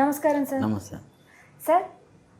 నమస్కారం సార్. నమస్తే. Sir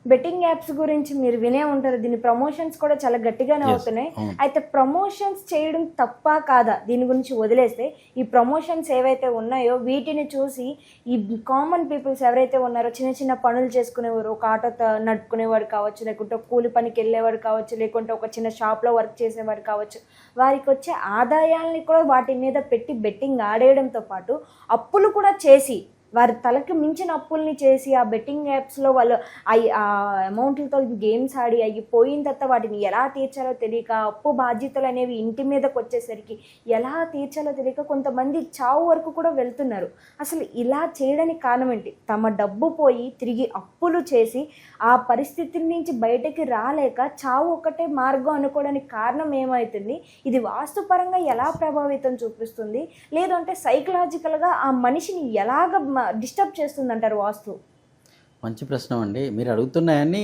betting apps గురించి మీరు వినే ఉంటారు. దీని ప్రమోషన్స్ కూడా చాలా గట్టిగానే అవుతున్నాయి. అయితే ప్రమోషన్స్ చేయడం తప్పా కాదా? దీని గురించి వదిలేస్తే ఈ ప్రమోషన్స్ ఏవైతే ఉన్నాయో వీటిని చూసి ఈ కామన్ పీపుల్స్ ఎవరైతే ఉన్నారో చిన్న చిన్న పనులు చేసుకునేవారు ఒక ఆటో నడుపుకునేవాడు కావచ్చు లేకుంటే కూలి పనికి వెళ్ళేవాడు కావచ్చు లేకుంటే ఒక చిన్న షాప్లో వర్క్ చేసేవాడు కావచ్చు వారికి వచ్చే ఆదాయాల్ని కూడా వాటి మీద పెట్టి బెట్టింగ్ ఆడేయడంతో పాటు అప్పులు కూడా చేసి వారి తలకి మించిన అప్పుల్ని చేసి ఆ బెట్టింగ్ యాప్స్లో వాళ్ళు అయి ఆ అమౌంట్లతో గేమ్స్ ఆడి అవి పోయిన తర్వాత వాటిని ఎలా తీర్చాలో తెలియక అప్పు బాధ్యతలు అనేవి ఇంటి మీదకి వచ్చేసరికి ఎలా తీర్చాలో తెలియక కొంతమంది చావు వరకు కూడా వెళ్తున్నారు. అసలు ఇలా చేయడానికి కారణం ఏంటి? తమ డబ్బు పోయి తిరిగి అప్పులు చేసి ఆ పరిస్థితి నుంచి బయటకి రాలేక చావు ఒకటే మార్గం అనుకోవడానికి కారణం ఏమవుతుంది ఇది వాస్తుపరంగా ఎలా ప్రభావితం చూపిస్తుంది? లేదంటే సైకలాజికల్గా ఆ మనిషిని ఎలాగ డిస్టర్బ్ చేస్తుంది అంటారు వాస్తు? మంచి ప్రశ్న అండి. మీరు అడుగుతున్నాయని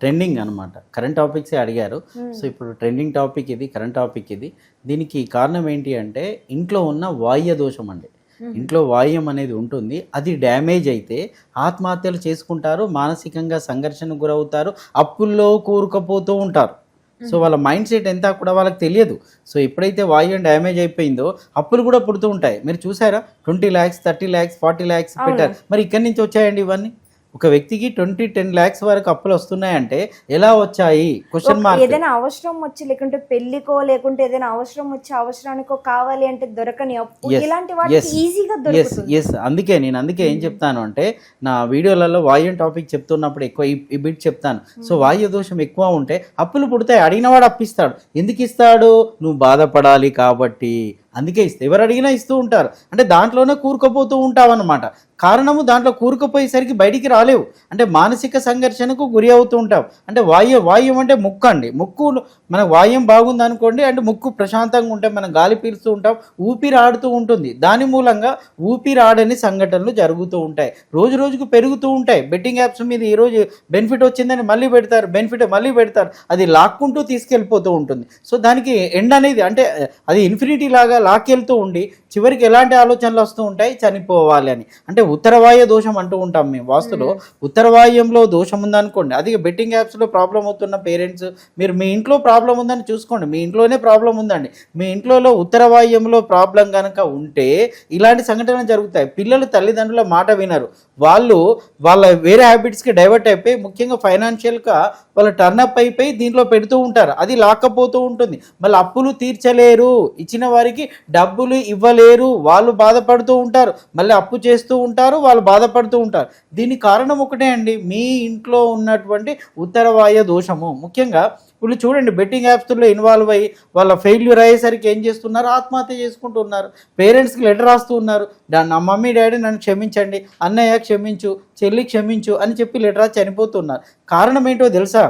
ట్రెండింగ్ అనమాట కరెంట్ టాపిక్సే అడిగారు. సో ఇప్పుడు ట్రెండింగ్ టాపిక్ ఇది కరెంట్ టాపిక్ ఇది. దీనికి కారణం ఏంటి అంటే ఇంట్లో ఉన్న వాయ్య దోషం అండి. ఇంట్లో వాయుం అనేది ఉంటుంది. అది డ్యామేజ్ అయితే ఆత్మహత్యలు చేసుకుంటారు మానసికంగా సంఘర్షణకు గురవుతారు అప్పుల్లో కూరుకుపోతూ ఉంటారు. సో వాళ్ళ మైండ్ సెట్ ఎంత కూడా వాళ్ళకి తెలియదు. సో ఎప్పుడైతే వాయుం డ్యామేజ్ అయిపోయిందో అప్పులు కూడా పుడుతూ ఉంటాయి. మీరు చూసారా? Twenty lakhs thirty lakhs forty lakhs పెట్టారు. మరి ఇక్కడి నుంచి వచ్చాయండి ఇవన్నీ? ఒక వ్యక్తికి ట్వంటీ టెన్ ల్యాక్స్ వరకు అప్పులు వస్తున్నాయంటే ఎలా వచ్చాయి? క్వశ్చన్ మార్క్ ఏదైనా అవసరం వచ్చి లేకుంటే పెళ్ళికో లేకుంటే ఏదైనా అవసరం వచ్చి అవసరానికో కావాలి అంటే దొరకని అప్పు ఇలాంటి ఈజీగా ఎస్ ఎస్ అందుకే నేను అందుకే ఏం చెప్తాను అంటే నా వీడియోలలో వాయు టాపిక్ చెప్తున్నప్పుడు ఎక్కువ ఈ- ఈ బిట్ చెప్తాను. సో వాయు దోషం ఎక్కువ ఉంటే అప్పులు పుడతాయి. అడిగినవాడు అప్పిస్తాడు. ఎందుకు ఇస్తాడు? నువ్వు బాధపడాలి కాబట్టి. అందుకే ఇస్తే. ఎవరు అడిగినా ఇస్తూ ఉంటారు. అంటే దాంట్లోనే కూరుకుపోతూ ఉంటావు అనమాట కారణము దాంట్లో కూరుకుపోయేసరికి బయటికి రాలేవు. అంటే మానసిక సంఘర్షణకు గురి అవుతూ ఉంటావు. అంటే వాయు వాయుం అంటే ముక్కు అండి. ముక్కు మన వాయుం బాగుంది అనుకోండి అంటే ముక్కు ప్రశాంతంగా ఉంటే మనం గాలి పీలుస్తూ ఉంటాం ఊపిరి ఆడుతూ ఉంటుంది. దాని మూలంగా ఊపిరి ఆడని సంఘటనలు జరుగుతూ ఉంటాయి. రోజు రోజుకు పెరుగుతూ ఉంటాయి. బెట్టింగ్ యాప్స్ మీద ఈరోజు బెనిఫిట్ వచ్చిందని మళ్ళీ పెడతారు బెనిఫిట్ మళ్ళీ పెడతారు. అది లాక్కుంటూ తీసుకెళ్ళిపోతూ ఉంటుంది. సో దానికి ఎండ్ అనేది అంటే అది ఇన్ఫినిటీ లాగా లాక్కెళ్తూ ఉండి చివరికి ఎలాంటి ఆలోచనలు వస్తూ ఉంటాయి? చనిపోవాలి అని. అంటే ఉత్తరవాయ దోషం అంటూ ఉంటాం మేము వాస్తులో. ఉత్తరవాయంలో దోషం ఉందనుకోండి. అది బెట్టింగ్ యాప్స్లో ప్రాబ్లం అవుతున్న పేరెంట్స్ మీరు మీ ఇంట్లో ప్రాబ్లం ఉందని చూసుకోండి. మీ ఇంట్లోనే ప్రాబ్లం ఉందండి. మీ ఇంట్లో ఉత్తరవాయంలో ప్రాబ్లం కనుక ఉంటే ఇలాంటి సంఘటనలు జరుగుతాయి. పిల్లలు తల్లిదండ్రుల మాట వినరు. వాళ్ళు వాళ్ళ వేరే హ్యాబిట్స్కి డైవర్ట్ అయిపోయి ముఖ్యంగా ఫైనాన్షియల్గా వాళ్ళ టర్నప్ అయిపోయి దీంట్లో పెడుతూ ఉంటారు. అది లాక్కపోతూ ఉంటుంది. మళ్ళీ అప్పులు తీర్చలేరు. ఇచ్చిన వారికి డబ్బులు ఇవ్వలేరు. వాళ్ళు బాధపడుతూ ఉంటారు. మళ్ళీ అప్పు చేస్తూ ఉంటారు వాళ్ళు బాధపడుతూ ఉంటారు. దీనికి కారణం ఒకటే అండి మీ ఇంట్లో ఉన్నటువంటి ఉత్తరవాయ దోషము. ముఖ్యంగా ఇప్పుడు చూడండి బెట్టింగ్ యాప్స్లో ఇన్వాల్వ్ అయ్యి వాళ్ళ ఫెయిల్యూర్ అయ్యేసరికి ఏం చేస్తున్నారు? ఆత్మహత్య చేసుకుంటూ ఉన్నారు. పేరెంట్స్కి లెటర్ రాస్తూ ఉన్నారు. నా మమ్మీ డాడీ నన్ను క్షమించండి. అన్నయ్య క్షమించు చెల్లి క్షమించు అని చెప్పి లెటర్ రాసి చనిపోతున్నారు. కారణం ఏంటో తెలుసా?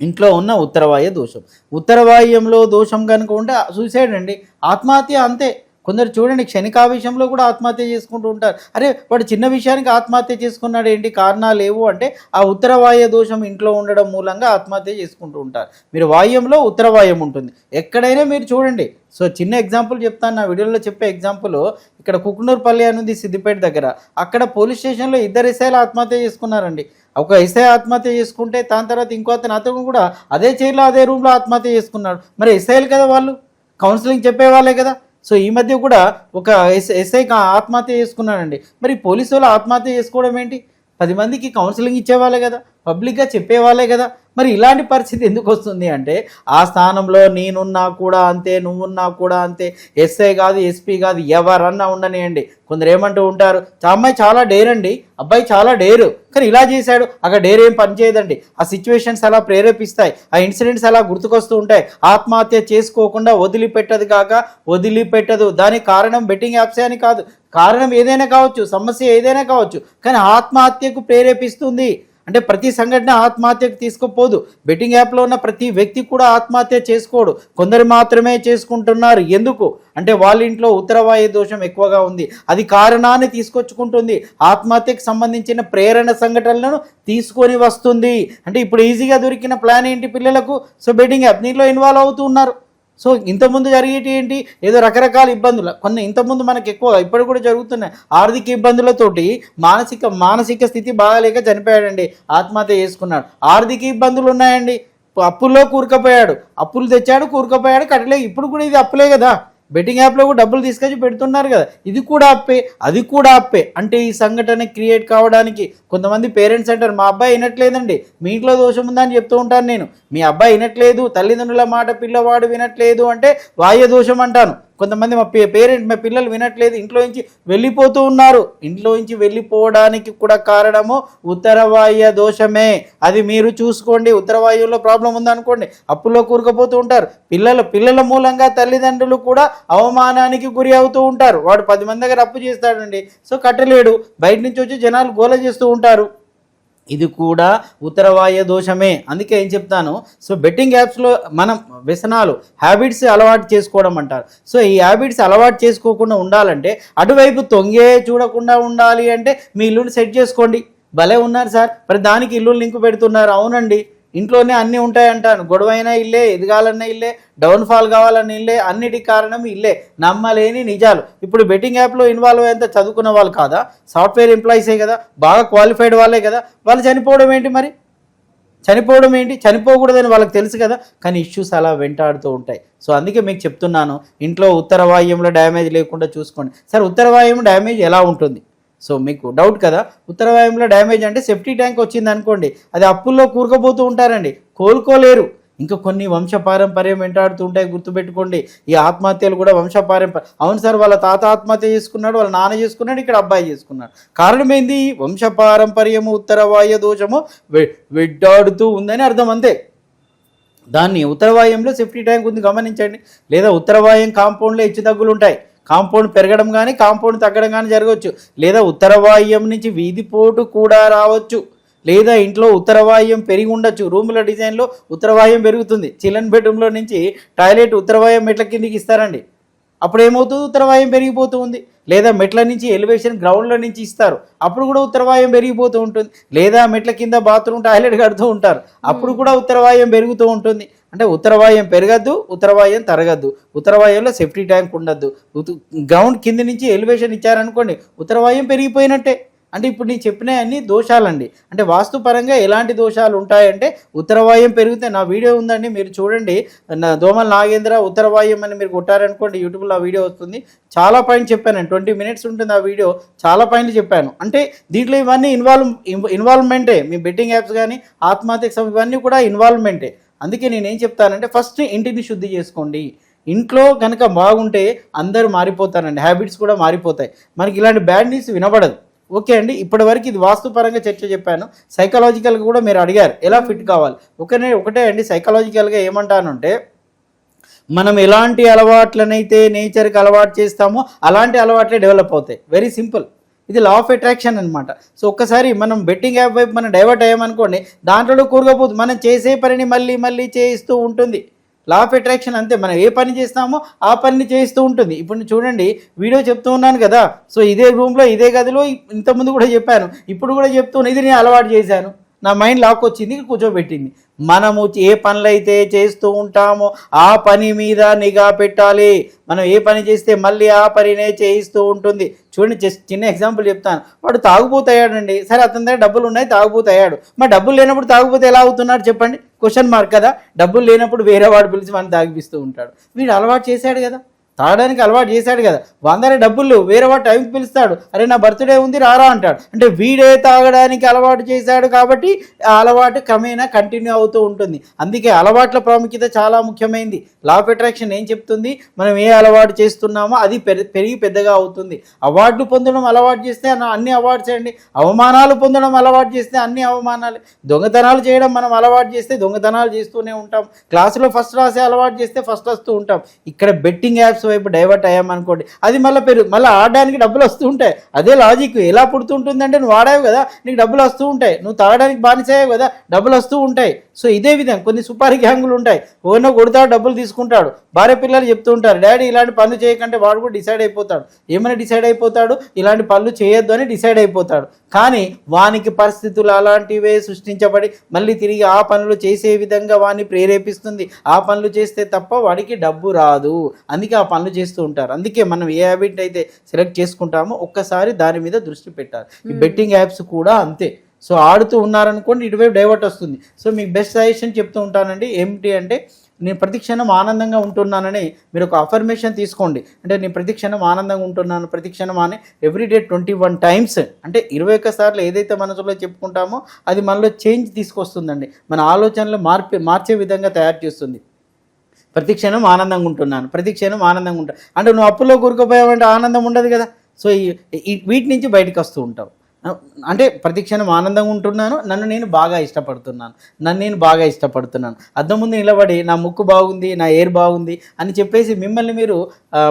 ఇంట్లో ఉన్న ఉత్తరవాయ దోషం. ఉత్తరవాయంలో దోషం కనుక ఉంటే సూసైడ్ అండి. ఆత్మహత్య అంతే. కొందరు చూడండి క్షణికావేశంలో కూడా ఆత్మహత్య చేసుకుంటూ ఉంటారు. అరే వాడు చిన్న విషయానికి ఆత్మహత్య చేసుకున్నాడు ఏంటి కారణాలు ఏవు అంటే ఆ ఉత్తరవాయ దోషం ఇంట్లో ఉండడం మూలంగా ఆత్మహత్య చేసుకుంటూ ఉంటారు. మీరు వాయుంలో ఉత్తరవాయం ఉంటుంది. ఎక్కడైనా మీరు చూడండి. సో చిన్న ఎగ్జాంపుల్ చెప్తాను. నా వీడియోలో చెప్పే ఎగ్జాంపుల్ ఇక్కడ కుకునూరుపల్లి అని ఉంది సిద్దిపేట దగ్గర. అక్కడ పోలీస్ స్టేషన్లో ఇద్దరు ఎస్ఐలు ఆత్మహత్య చేసుకున్నారండి. ఒక ఎస్ఐ ఆత్మహత్య చేసుకుంటే దాని తర్వాత ఇంకో అతను అతను కూడా అదే చైర్లో అదే రూమ్లో ఆత్మహత్య చేసుకున్నాడు. మరి ఎస్ఐలు కదా వాళ్ళు? కౌన్సిలింగ్ చెప్పేవాళ్ళే కదా? సో ఈ మధ్య కూడా ఒక ఎస్ ఎస్ఐ ఆత్మహత్య చేసుకున్నాడండి. మరి పోలీసు వాళ్ళు ఆత్మహత్య చేసుకోవడం ఏంటి? పది మందికి కౌన్సిలింగ్ ఇచ్చేవాళ్ళే కదా. పబ్లిక్గా చెప్పేవాళ్ళే కదా. మరి ఇలాంటి పరిస్థితి ఎందుకు వస్తుంది అంటే ఆ స్థానంలో నేనున్నా కూడా అంతే నువ్వున్నా కూడా అంతే ఎస్ఐ కాదు ఎస్పీ కాదు ఎవరన్నా ఉండనియండి. కొందరు ఏమంటూ ఉంటారు "చా అమ్మాయి చాలా డేర్ అండి అబ్బాయి చాలా డేరు. కానీ ఇలా చేశాడు అక్కడ డేర్ ఏం పనిచేయదండి ఆ సిచ్యువేషన్స్ అలా ప్రేరేపిస్తాయి ఆ ఇన్సిడెంట్స్ అలా గుర్తుకొస్తూ ఉంటాయి. ఆత్మహత్య చేసుకోకుండా వదిలిపెట్టదు కాక వదిలిపెట్టదు. దానికి కారణం బెట్టింగ్ యాప్సే అని కాదు. కారణం ఏదైనా కావచ్చు సమస్య ఏదైనా కావచ్చు కానీ ఆత్మహత్యకు ప్రేరేపిస్తుంది. అంటే ప్రతి సంఘటన ఆత్మహత్యకు తీసుకుపోదు. బెట్టింగ్ యాప్లో ఉన్న ప్రతి వ్యక్తి కూడా ఆత్మహత్య చేసుకోడు. కొందరు మాత్రమే చేసుకుంటున్నారు. ఎందుకు? అంటే వాళ్ళ ఇంట్లో ఉత్తరవాయు దోషం ఎక్కువగా ఉంది. అది కారణాన్ని తీసుకొచ్చుకుంటుంది. ఆత్మహత్యకు సంబంధించిన ప్రేరణ సంఘటనలను తీసుకొని వస్తుంది. అంటే ఇప్పుడు ఈజీగా దొరికిన ప్లాన్ ఏంటి పిల్లలకు? So betting app. దీంట్లో ఇన్వాల్వ్ అవుతూ ఉన్నారు. సో ఇంతకుముందు జరిగేటి ఏంటి? ఏదో రకరకాల ఇబ్బందులు. కొన్ని ఇంతకుముందు మనకి ఎక్కువ ఇప్పుడు కూడా జరుగుతున్నాయి. ఆర్థిక ఇబ్బందులతోటి మానసిక మానసిక స్థితి బాగాలేక చనిపోయాడండి. ఆత్మహత్య చేసుకున్నాడు. ఆర్థిక ఇబ్బందులు ఉన్నాయండి. అప్పుల్లో కూరుకుపోయాడు. అప్పులు తెచ్చాడు కూరుకుపోయాడు కట్టలేదు. ఇప్పుడు కూడా ఇది అప్పులే కదా. బెట్టింగ్ యాప్లో కూడా డబ్బులు తీసుకొచ్చి పెడుతున్నారు కదా. ఇది కూడా అప్పే అది కూడా అప్పే. అంటే ఈ సంఘటన క్రియేట్ కావడానికి కొంతమంది పేరెంట్స్ అంటారు మా అబ్బాయి వినట్లేదండి మీ ఇంట్లో దోషం ఉందని చెప్తూ ఉంటాను నేను. మీ అబ్బాయి వినట్లేదు తల్లిదండ్రుల మాట పిల్లవాడు వినట్లేదు అంటే బాహ్య దోషం అంటాను. కొంతమంది మా పేరెంట్ మా పిల్లలు వినట్లేదు. ఇంట్లో నుంచి వెళ్ళిపోతూ ఉన్నారు. ఇంట్లో నుంచి వెళ్ళిపోవడానికి కూడా కారణము ఉత్తరవాయు దోషమే. అది మీరు చూసుకోండి. ఉత్తరవాయువులో ప్రాబ్లం ఉందనుకోండి అప్పుల్లో కూరుకుపోతూ ఉంటారు. పిల్లల పిల్లల మూలంగా తల్లిదండ్రులు కూడా అవమానానికి గురి అవుతూ ఉంటారు. వాడు పది మంది దగ్గర అప్పు చేస్తాడండి. సో కట్టలేడు. బయట నుంచి వచ్చి జనాలు గోల చేస్తూ ఉంటారు. ఇది కూడా ఉత్తరవాయ దోషమే. అందుకే ఏం చెప్తాను? సో బెట్టింగ్ యాప్స్లో మనం వ్యసనాలు హ్యాబిట్స్ అలవాటు చేసుకోవడం అంటారు. సో ఈ హ్యాబిట్స్ అలవాటు చేసుకోకుండా ఉండాలంటే అటువైపు తొంగే చూడకుండా ఉండాలి అంటే మీ ఇల్లుని సెట్ చేసుకోండి. భలే ఉన్నారు సార్. మరి దానికి ఇల్లు లింక్ పెడుతున్నారు. అవునండి. ఇంట్లోనే అన్నీ ఉంటాయంటాను. గొడవైనా ఇల్లే ఎదగాలన్న ఇల్లే డౌన్ఫాల్ కావాలన్న ఇల్లే అన్నిటి కారణం ఇల్లే. నమ్మలేని నిజాలు. ఇప్పుడు బెట్టింగ్ యాప్లో ఇన్వాల్వ్ అయ్యేంత చదువుకున్న వాళ్ళు కాదా? సాఫ్ట్వేర్ ఎంప్లాయీసే కదా. బాగా క్వాలిఫైడ్ వాళ్ళే కదా. వాళ్ళు చనిపోవడం ఏంటి మరి? చనిపోవడం ఏంటి? చనిపోకూడదని వాళ్ళకి తెలుసు కదా. కానీ ఇష్యూస్ అలా వెంటాడుతూ ఉంటాయి. సో అందుకే మీకు చెప్తున్నాను ఇంట్లో ఉత్తర వాయుంలో డ్యామేజ్ లేకుండా చూసుకోండి. సార్ ఉత్తర వాయుం డ్యామేజ్ ఎలా ఉంటుంది? సో మీకు డౌట్ కదా? ఉత్తరవాయంలో డ్యామేజ్ అంటే సెఫ్టీ ట్యాంక్ వచ్చింది అనుకోండి అది అప్పుల్లో కూరుకుపోతూ ఉంటారండి. కోలుకోలేరు. ఇంకా కొన్ని వంశపారంపర్యం వెంటాడుతూ ఉంటాయి గుర్తుపెట్టుకోండి. ఈ ఆత్మహత్యలు కూడా వంశపారంపర్యం. అవును సార్ వాళ్ళ తాత ఆత్మహత్య చేసుకున్నాడు వాళ్ళ నాన్న చేసుకున్నాడు ఇక్కడ అబ్బాయి చేసుకున్నాడు. కారణం ఏంది? వంశపారంపర్యము ఉత్తరవాయ దోషము వెడ్డాడుతూ ఉందని అర్థం అంతే. దాన్ని ఉత్తరవాయంలో సేఫ్టీ ట్యాంక్ ఉంది గమనించండి. లేదా ఉత్తరవాయం కాంపౌండ్లో హెచ్చు తగ్గులు ఉంటాయి కాంపౌండ్ పెరగడం కానీ కాంపౌండ్ తగ్గడం కానీ జరగవచ్చు. లేదా ఉత్తరవాయం నుంచి వీధి పోటు కూడా రావచ్చు. లేదా ఇంట్లో ఉత్తరవాయం పెరిగి ఉండొచ్చు. రూముల డిజైన్లో ఉత్తరవాయం పెరుగుతుంది. చిల్డ్రన్ బెడ్రూమ్లో నుంచి టాయిలెట్ ఉత్తరవాయం మెట్ల కిందికి ఇస్తారండి. అప్పుడు ఏమవుతుంది? ఉత్తరవాయం పెరిగిపోతూ ఉంది. లేదా మెట్ల నుంచి ఎలివేషన్ గ్రౌండ్లో నుంచి ఇస్తారు. అప్పుడు కూడా ఉత్తరవాయం పెరిగిపోతూ ఉంటుంది. లేదా మెట్ల కింద బాత్రూమ్ టాయిలెట్ కడుతూ ఉంటారు. అప్పుడు కూడా ఉత్తరవాయం పెరుగుతూ ఉంటుంది. అంటే ఉత్తరవాయం పెరగద్దు ఉత్తరవాయం తరగద్దు. ఉత్తరవాయంలో సేఫ్టీ ట్యాంక్ ఉండద్దు. గ్రౌండ్ కింద నుంచి ఎలివేషన్ ఇచ్చారనుకోండి ఉత్తరవాయం పెరిగిపోయినట్టే. అంటే ఇప్పుడు నేను చెప్పిన అన్ని దోషాలండి. అంటే వాస్తుపరంగా ఎలాంటి దోషాలు ఉంటాయంటే ఉత్తరవాయం పెరిగితే నా వీడియో ఉందండి మీరు చూడండి. నా దోమల నాగేంద్ర ఉత్తరవాయం అని మీరు కొట్టారనుకోండి యూట్యూబ్లో ఆ వీడియో వస్తుంది. చాలా పాయింట్ చెప్పాను ట్వంటీ మినిట్స్ ఉంటుంది ఆ వీడియో చాలా పాయింట్లు చెప్పాను. అంటే దీంట్లో ఇవన్నీ ఇన్వాల్వ్ ఇన్వాల్వ్మెంటే. మీ బెట్టింగ్ యాప్స్ కానీ ఆత్మహత్యకు ఇవన్నీ కూడా ఇన్వాల్వ్మెంటే. అందుకే నేను ఏం చెప్తానంటే ఫస్ట్ ఇంటిని శుద్ధి చేసుకోండి. ఇంట్లో కనుక బాగుంటే అందరూ మారిపోతారండి. హ్యాబిట్స్ కూడా మారిపోతాయి. మనకి ఇలాంటి బ్యాడ్ న్యూస్ వినబడదు. ఓకే అండి ఇప్పటివరకు ఇది వాస్తుపరంగా చర్చ చెప్పాను. సైకలాజికల్గా కూడా మీరు అడిగారు ఎలా ఫిట్ కావాలి? ఒకనే ఒకటే అండి సైకలాజికల్గా ఏమంటానంటే మనం ఎలాంటి అలవాట్లనైతే నేచర్కి అలవాటు చేస్తామో అలాంటి అలవాట్లే డెవలప్ అవుతాయి. వెరీ సింపుల్ ఇది లా ఆఫ్ అట్రాక్షన్ అనమాట సో ఒక్కసారి మనం బెట్టింగ్ యాప్ వైపు మనం డైవర్ట్ అయ్యామనుకోండి దాంట్లో కూరకపోతుంది మనం చేసే పనిని మళ్ళీ మళ్ళీ చేయిస్తూ ఉంటుంది. లా ఆఫ్ అట్రాక్షన్ అంతే. మనం ఏ పని చేస్తామో ఆ పనిని చేస్తూ ఉంటుంది. ఇప్పుడు చూడండి వీడియో చెప్తూ ఉన్నాను కదా. సో ఇదే రూమ్లో ఇదే గదిలో ఇంతకుముందు కూడా చెప్పాను. ఇప్పుడు కూడా చెప్తూ ఇది నేను అలవాటు చేశాను. నా మైండ్ లాక్ వచ్చింది కూర్చోబెట్టింది. మనము ఏ పనులైతే చేస్తూ ఉంటామో ఆ పని మీద నిఘా పెట్టాలి. మనం ఏ పని చేస్తే మళ్ళీ ఆ పనినే చేయిస్తూ ఉంటుంది. చూడండి చిన్న ఎగ్జాంపుల్ చెప్తాను. వాడు తాగుపోతాయాడండి సరే అతని దగ్గర డబ్బులు ఉన్నాయి తాగుపోతాయాడు మరి డబ్బులు లేనప్పుడు తాగుపోతే ఎలా అవుతున్నాడు చెప్పండి? క్వశ్చన్ మార్క్ కదా. డబ్బులు లేనప్పుడు వేరే వాడు పిలిచి మనం తాగిపిస్తూ ఉంటాడు. వీడు అలవాటు చేశాడు కదా. తాగడానికి అలవాటు చేశాడు కదా. వందల డబ్బులు వేరే వాడు టైంకి పిలుస్తాడు. అరే నా బర్త్డే ఉంది రారా అంటాడు. అంటే వీడే తాగడానికి అలవాటు చేశాడు కాబట్టి ఆ అలవాటు క్రమేణా కంటిన్యూ అవుతూ ఉంటుంది. అందుకే అలవాట్ల ప్రాముఖ్యత చాలా ముఖ్యమైనది లా ఆఫ్ అట్రాక్షన్ ఏం చెప్తుంది? మనం ఏ అలవాటు చేస్తున్నామో అది పెరిగి పెద్దగా అవుతుంది. అవార్డులు పొందడం అలవాటు చేస్తే అన్ని అవార్డ్స్ అండి అవమానాలు పొందడం అలవాటు చేస్తే అన్ని అవమానాలు. దొంగతనాలు చేయడం మనం అలవాటు చేస్తే దొంగతనాలు చేస్తూనే ఉంటాం. క్లాసులో ఫస్ట్ రాసే అలవాటు చేస్తే ఫస్ట్ వస్తూ ఉంటాం. ఇక్కడ బెట్టింగ్ యాప్స్ వైపు డైవర్ట్ అయ్యామనుకోండి అది మళ్ళీ పెరుగు మళ్ళీ ఆడడానికి డబ్బులు వస్తూ ఉంటాయి. అదే లాజిక్ ఎలా పుడుతుంటుందంటే నువ్వు ఆడావు కదా నీకు డబ్బులు వస్తూ ఉంటాయి. నువ్వు తాగడానికి బానిసాయావు కదా డబ్బులు వస్తూ ఉంటాయి. సో ఇదే విధంగా కొన్ని సుపారీ గ్యాంగులు ఉంటాయి. ఓనో కొడతాడు డబ్బులు తీసుకుంటాడు. భార్య పిల్లలు చెప్తూ ఉంటారు డాడీ ఇలాంటి పనులు చేయకంటే వాడు కూడా డిసైడ్ అయిపోతాడు. ఏమైనా డిసైడ్ అయిపోతాడు? ఇలాంటి పనులు చేయొద్దు అని డిసైడ్ అయిపోతాడు. కానీ వానికి పరిస్థితులు అలాంటివే సృష్టించబడి మళ్ళీ తిరిగి ఆ పనులు చేసే విధంగా వాడిని ప్రేరేపిస్తుంది. ఆ పనులు చేస్తే తప్ప వాడికి డబ్బు రాదు. అందుకే ఆ పనులు చేస్తూ ఉంటారు. అందుకే మనం ఏ హ్యాబిట్ అయితే సెలెక్ట్ చేసుకుంటామో ఒక్కసారి దాని మీద దృష్టి పెట్టాలి. ఈ బెట్టింగ్ యాప్స్ కూడా అంతే. సో ఆడుతూ ఉన్నారనుకోండి ఇటువైపు డైవర్ట్ వస్తుంది. సో మీకు బెస్ట్ సజెషన్ చెప్తూ ఉంటానండి ఏమిటి అంటే నేను ప్రతిక్షణం ఆనందంగా ఉంటున్నానని మీరు ఒక అఫర్మేషన్ తీసుకోండి. అంటే నేను ప్రతిక్షణం ఆనందంగా ఉంటున్నాను ప్రతిక్షణం అని ఎవ్రీడే ట్వంటీ వన్ టైమ్స్ అంటే ఇరవై ఒక్క సార్లు ఏదైతే మనసులో చెప్పుకుంటామో అది మనలో చేంజ్ తీసుకొస్తుందండి. మన ఆలోచనలు మార్పే మార్చే విధంగా తయారు చేస్తుంది. ప్రతిక్షణం ఆనందంగా ఉంటున్నాను ప్రతిక్షణం ఆనందంగా ఉంటాను అంటే నువ్వు అప్పులో కూరుకుపోయావంటే ఆనందం ఉండదు కదా. సో ఈ ఈ- వీటి నుంచి బయటకు వస్తూ ఉంటావు. అంటే ప్రతి క్షణం ఆనందంగా ఉంటున్నాను. నన్ను నేను బాగా ఇష్టపడుతున్నాను. నన్ను నేను బాగా ఇష్టపడుతున్నాను. అద్దం ముందు నిలబడి నా ముక్కు బాగుంది నా ఎయిర్ బాగుంది అని చెప్పేసి మిమ్మల్ని మీరు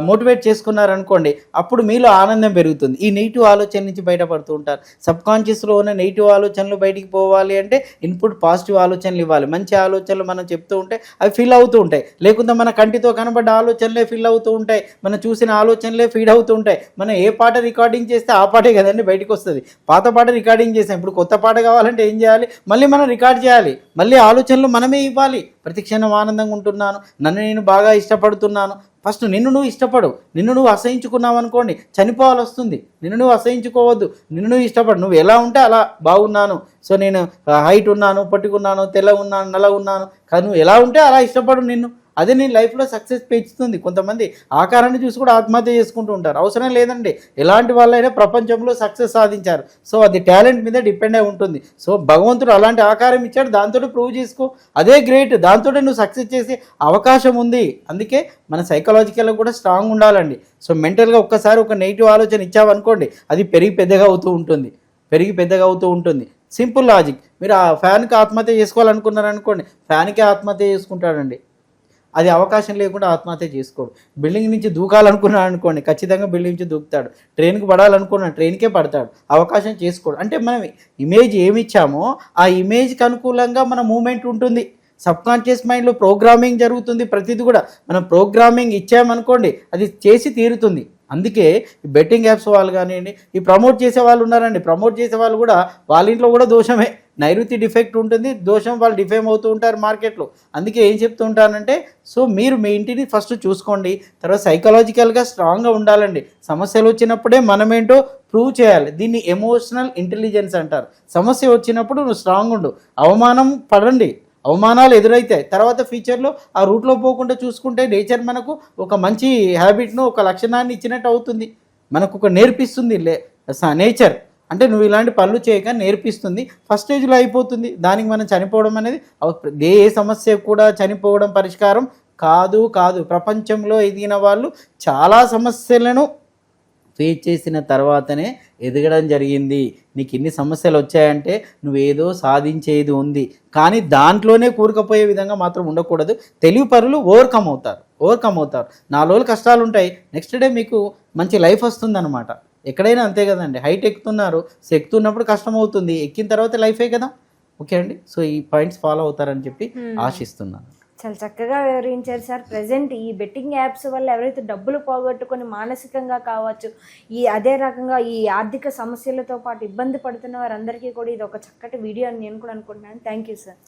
మోటివేట్ చేసుకున్నారనుకోండి అప్పుడు మీలో ఆనందం పెరుగుతుంది. ఈ నెగిటివ్ ఆలోచన నుంచి బయటపడుతూ ఉంటారు. సబ్ కాన్షియస్లో ఉన్న నెగిటివ్ ఆలోచనలు బయటికి పోవాలి అంటే ఇన్పుట్ పాజిటివ్ ఆలోచనలు ఇవ్వాలి. మంచి ఆలోచనలు మనం చెప్తూ ఉంటే అవి ఫీల్ అవుతూ ఉంటాయి. లేకుంటే మన కంటితో కనబడ్డ ఆలోచనలే ఫీల్ అవుతూ ఉంటాయి. మనం చూసిన ఆలోచనలే ఫీడ్ అవుతూ ఉంటాయి. మనం ఏ పాట రికార్డింగ్ చేస్తే ఆ పాటే కదండి బయటకు వస్తుంది. పాత పాట రికార్డింగ్ చేసాం ఇప్పుడు కొత్త పాట కావాలంటే ఏం చేయాలి? మళ్ళీ మనం రికార్డ్ చేయాలి. మళ్ళీ ఆలోచనలు మనమే ఇవ్వాలి. ప్రతిక్షణం ఆనందంగా ఉంటున్నాను. నన్ను నేను బాగా ఇష్టపడుతున్నాను. ఫస్ట్ నిన్ను నువ్వు ఇష్టపడు. నిన్ను నువ్వు అసహించుకున్నావు అనుకోండి చనిపోవాలి వస్తుంది. నిన్ను నువ్వు అసహించుకోవద్దు. నిన్ను నువ్వు ఇష్టపడు. నువ్వు ఎలా ఉంటే అలా బాగున్నాను. సో నేను హైట్ ఉన్నాను పట్టుకున్నాను తెల్ల ఉన్నాను నల్ల ఉన్నాను. కానీ నువ్వు ఎలా ఉంటే అలా ఇష్టపడు నిన్ను. అది నేను లైఫ్లో సక్సెస్ పెంచుతుంది. కొంతమంది ఆకారాన్ని చూసి కూడా ఆత్మహత్య చేసుకుంటూ ఉంటారు. అవసరం లేదండి. ఎలాంటి వాళ్ళైనా ప్రపంచంలో సక్సెస్ సాధించారు. సో అది టాలెంట్ మీద డిపెండ్ అయి ఉంటుంది. సో భగవంతుడు అలాంటి ఆకారం ఇచ్చాడు. దాంతో ప్రూవ్ చేసుకో. అదే గ్రేట్ దాంతో నువ్వు సక్సెస్ చేసే అవకాశం ఉంది. అందుకే మన సైకలాజికల్గా కూడా స్ట్రాంగ్ ఉండాలండి. సో మెంటల్గా ఒక్కసారి ఒక నెగిటివ్ ఆలోచన ఇచ్చావనుకోండి అది పెరిగి పెద్దగా అవుతూ ఉంటుంది. పెరిగి పెద్దగా అవుతూ ఉంటుంది. సింపుల్ లాజిక్ మీరు ఆ ఫ్యాన్కి ఆత్మహత్య చేసుకోవాలనుకున్నారనుకోండి ఫ్యాన్కే ఆత్మహత్య చేసుకుంటాడండి. అది అవకాశం లేకుండా ఆత్మహత్య చేసుకోడు. బిల్డింగ్ నుంచి దూకాలనుకున్నాడు అనుకోండి ఖచ్చితంగా బిల్డింగ్ నుంచి దూకుతాడు. ట్రైన్కి పడాలనుకున్నాడు ట్రైన్కే పడతాడు. అవకాశం చేసుకోడు. అంటే మనం ఇమేజ్ ఏమి ఇచ్చామో ఆ ఇమేజ్కి అనుకూలంగా మన మూమెంట్ ఉంటుంది. సబ్ కాన్షియస్ మైండ్లో ప్రోగ్రామింగ్ జరుగుతుంది. ప్రతిదీ కూడా మనం ప్రోగ్రామింగ్ ఇచ్చామనుకోండి అది చేసి తీరుతుంది. అందుకే ఈ బెట్టింగ్ యాప్స్ వాళ్ళు కానివ్వండి ఈ ప్రమోట్ చేసే వాళ్ళు ఉన్నారండి. ప్రమోట్ చేసే వాళ్ళు కూడా వాళ్ళ ఇంట్లో కూడా దోషమే. నైరుతి డిఫెక్ట్ ఉంటుంది దోషం వాళ్ళు డిఫేమ్ అవుతూ ఉంటారు మార్కెట్లో. అందుకే ఏం చెప్తూ ఉంటానంటే సో మీరు మీ ఇంటిని ఫస్ట్ చూసుకోండి తర్వాత సైకలాజికల్గా స్ట్రాంగ్గా ఉండాలండి. సమస్యలు వచ్చినప్పుడే మనమేంటో ప్రూవ్ చేయాలి. దీన్ని ఎమోషనల్ ఇంటెలిజెన్స్ అంటారు. సమస్య వచ్చినప్పుడు నువ్వు స్ట్రాంగ్ ఉండు. అవమానం పడండి. అవమానాలు ఎదురైతాయి. తర్వాత ఫ్యూచర్లో ఆ రూట్లో పోకుండా చూసుకుంటే నేచర్ మనకు ఒక మంచి హ్యాబిట్ను ఒక లక్షణాన్ని ఇచ్చినట్టు అవుతుంది. మనకు ఒక నేర్పిస్తుంది లే నేచర్ అంటే నువ్వు ఇలాంటి పనులు చేయక నేర్పిస్తుంది. ఫస్ట్ స్టేజ్లో అయిపోతుంది. దానికి మనం చనిపోవడం అనేది ఏ ఏ సమస్య కూడా చనిపోవడం పరిష్కారం కాదు కాదు. ప్రపంచంలో ఎదిగిన వాళ్ళు చాలా సమస్యలను ఫేస్ చేసిన తర్వాతనే ఎదగడం జరిగింది. నీకు ఇన్ని సమస్యలు వచ్చాయంటే నువ్వేదో సాధించేది ఉంది. కానీ దాంట్లోనే కూరుకుపోయే విధంగా మాత్రం ఉండకూడదు. తెలివి పరులు ఓవర్కమ్ అవుతారు ఓవర్కమ్ అవుతారు నాలుగు రోజులు కష్టాలు ఉంటాయి నెక్స్ట్ డే మీకు మంచి లైఫ్ వస్తుందన్నమాట. ఎక్కడైనా అంతే కదండి. హైట్ ఎక్కుతున్నారు సో ఎక్కుతున్నప్పుడు కష్టం అవుతుంది ఎక్కిన తర్వాత లైఫే కదా. ఓకే అండి. సో ఈ పాయింట్స్ ఫాలో అవుతారని చెప్పి ఆశిస్తున్నాను. చాలా చక్కగా వివరించారు సార్. ప్రజెంట్ ఈ బెట్టింగ్ యాప్స్ వల్ల ఎవరైతే డబ్బులు పోగొట్టుకొని మానసికంగా కావచ్చు ఈ అదే రకంగా ఈ ఆర్థిక సమస్యలతో పాటు ఇబ్బంది పడుతున్న వారందరికీ కూడా ఇది ఒక చక్కటి వీడియో అని నేను కూడా అనుకుంటున్నాను. Thank you sir.